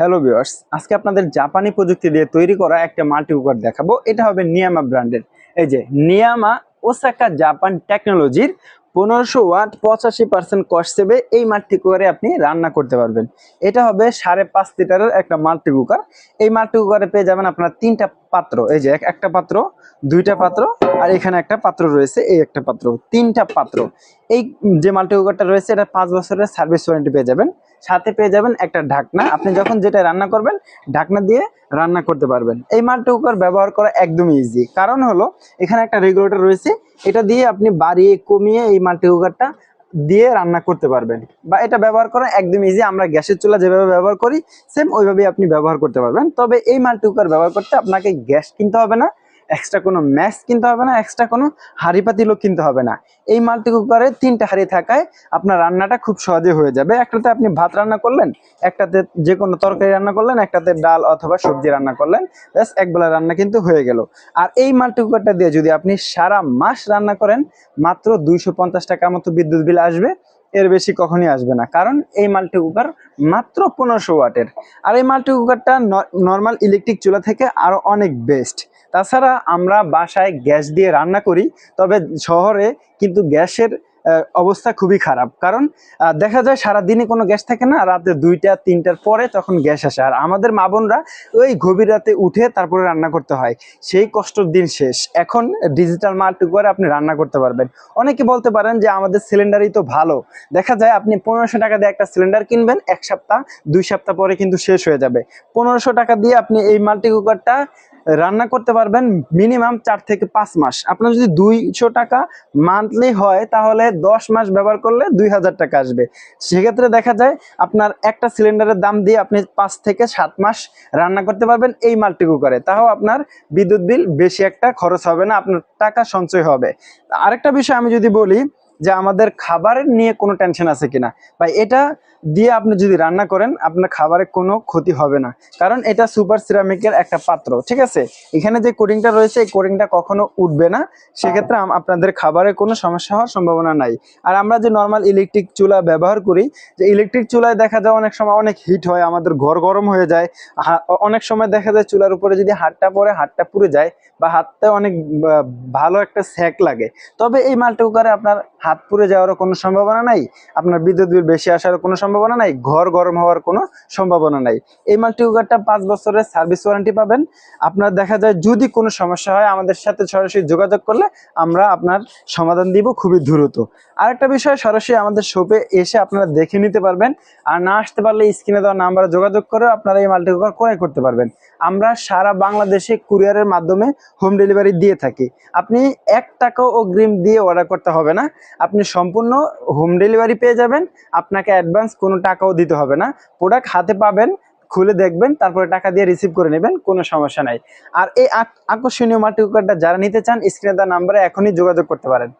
Hello viewers আজকে আপনাদের জাপানি প্রযুক্তি দিয়ে তৈরি করা একটা মাল্টি কুকার দেখাবো। এটা হবে নিয়ামা ব্র্যান্ডের এই যে নিয়ামা ওসাকা জাপান টেকনোলজির পনেরোশো ওয়াট পঁচাশি পার্সেন্ট কস্ট সেভে এই মাল্টি কুকারে আপনি রান্না করতে পারবেন। এটা হবে সাড়ে পাঁচ লিটারের একটা মাল্টি কুকার এই মাল্টি কুকারে পেয়ে যাবেন আপনার তিনটা পাত্র। এই যে একটা পাত্র, দুইটা পাত্র আর এখানে একটা পাত্র রয়েছে, এই একটা পাত্র। তিনটা পাত্র। এই যে মাল্টি কুকারটা রয়েছে, এটা পাঁচ বছরের সার্ভিস ওয়ারেন্টি পেয়ে যাবেন। সাথে পেয়ে যাবেন একটা ঢাকনা। আপনি যখন যেটা রান্না করবেন, ঢাকনা দিয়ে রান্না করতে পারবেন। এই মাল্টি কুকার ব্যবহার করা একদমই ইজি কারণ হলো, এখানে একটা রেগুলেটর রয়েছে। এটা দিয়ে আপনি বাড়িয়ে কমিয়ে এই মাল্টি কুকারটা দিয়ে রান্না করতে পারবেন। বা এটা ব্যবহার করা একদম ইজি আমরা গ্যাসের চুলা যেভাবে ব্যবহার করি সেম ওইভাবেই আপনি ব্যবহার করতে পারবেন। তবে এই মাল্টি কুকার ব্যবহার করতে আপনাকে গ্যাস কিনতে হবে না। এক্সট্রা কোনো ম্যাশ কিনতে হবে না এক্সট্রা কোনো হাঁড়ি পাতিলও কিনতে হবে না। এই মাল্টি কুকারে তিনটা হাঁড়ি থাকায় আপনার রান্নাটা খুব সহজে হয়ে যাবে। একটাতে আপনি ভাত রান্না করলেন, একটাতে যে কোনো তরকারি রান্না করলেন, একটাতে ডাল অথবা সবজি রান্না করলেন, ব্যাস একবেলা রান্না কিন্তু হয়ে গেল। আর এই মাল্টি কুকারটা দিয়ে যদি আপনি সারা মাস রান্না করেন, মাত্র দুইশো পঞ্চাশ টাকার মতো বিদ্যুৎ বিল আসবে, এর বেশি কখনই আসবে না। কারণ এই মাল্টি কুকার মাত্র পনেরোশো ওয়াটের। আর এই মাল্টি কুকারটা নর্মাল ইলেকট্রিক চুলা থেকে আরও অনেক বেস্ট তাছাড়া আমরা বাসায় গ্যাস দিয়ে রান্না করি, তবে শহরে কিন্তু গ্যাসের অবস্থা খুবই খারাপ। কারণ দেখা যায় সারা দিনে কোনো গ্যাস থাকে না, রাতে দুইটা, তিনটার পরে তখন গ্যাস আসে। আর আমাদের মা বোনরা ওই গভীর রাতে উঠে তারপরে রান্না করতে হয়। সেই কষ্টর দিন শেষ। এখন ডিজিটাল মাল্টি করে আপনি রান্না করতে পারবেন। অনেকে বলতে পারেন যে আমাদের সিলিন্ডারই তো ভালো। দেখা যায় আপনি পনেরোশো টাকা দিয়ে একটা সিলিন্ডার কিনবেন, এক সপ্তাহ, দুই সপ্তাহ পরে কিন্তু শেষ হয়ে যাবে। পনেরোশো টাকা দিয়ে আপনি এই মাল্টি কুকারটা রান্না করতে পারবেন মিনিমাম চার থেকে পাঁচ মাস। আপনার যদি দুইশো টাকা মান্থলি হয়, তাহলে দশ মাস ব্যবহার করলে দুই হাজার টাকা আসবে। সেক্ষেত্রে দেখা যায় আপনার একটা সিলিন্ডারের দাম দিয়ে আপনি পাঁচ থেকে সাত মাস রান্না করতে পারবেন এই মাল্টি কুকারে। তাও আপনার বিদ্যুৎ বিল বেশি একটা খরচ হবে না, আপনার টাকা সঞ্চয় হবে। আরেকটা বিষয় আমি যদি বলি যে আমাদের খাবারের নিয়ে কোনো টেনশন আছে কিনা। বা এটা দিয়ে আপনি যদি রান্না করেন, আপনার খাবারে কোনো ক্ষতি হবে না। কারণ এটা সুপার সিরামিকের একটা পাত্র, ঠিক আছে? এখানে যে কোটিংটা রয়েছে, এই কোটিংটা কখনো উঠবে না। সেক্ষেত্রে আপনাদের খাবারে কোনো সমস্যা হওয়ার সম্ভাবনা নাই। আর আমরা যে নর্মাল ইলেকট্রিক চুলা ব্যবহার করি, যে ইলেকট্রিক চুলায় দেখা যায় অনেক সময় অনেক হিট হয়, আমাদের ঘর গরম হয়ে যায়। অনেক সময় দেখা যায় চুলার উপরে যদি হাতটা পরে হাতটা পুড়ে যায় বা হাতটা অনেক ভালো একটা স্যাক লাগে। তবে এই মাল্টি কুকারে আপনার হাত পুড়ে যাওয়ারও কোনো সম্ভাবনা নাই, আপনার বিদ্যুৎ বিল বেশি আসারও কোনো সম্ভাবনা নাই, ঘর গরম হওয়ার কোনো সম্ভাবনা নাই। এই মাল্টি কুকারটা পাঁচ বছরের সার্ভিস ওয়ারেন্টি পাবেন। আপনার দেখা যায় যদি কোনো সমস্যা হয়, আমাদের সাথে সরাসরি যোগাযোগ করলে আমরা আপনার সমাধান দিব খুবই দ্রুত। আরেকটা বিষয়, সরাসরি আমাদের শপে এসে আপনারা দেখে নিতে পারবেন। আর না আসতে পারলে স্ক্রিনে দেওয়া নাম্বারে যোগাযোগ করে আপনারা এই মাল্টি কুকার ক্রয় করতে পারবেন। আমরা সারা বাংলাদেশে কুরিয়ারের মাধ্যমে হোম ডেলিভারি দিয়ে থাকি। আপনি এক টাকাও অগ্রিম দিয়ে অর্ডার করতে হবে না। আপনি সম্পূর্ণ হোম ডেলিভারি পেয়ে যাবেন। আপনাকে অ্যাডভান্স কোনো টাকাও দিতে হবে না। প্রোডাক্ট হাতে পাবেন, খুলে দেখবেন, তারপরে টাকা দিয়ে রিসিভ করে নেবেন, কোনো সমস্যা নাই। আর এই আকর্ষণীয় মাটি কুকারটা যারা নিতে চান স্ক্রিনে তার নাম্বারে এখনই যোগাযোগ করতে পারেন।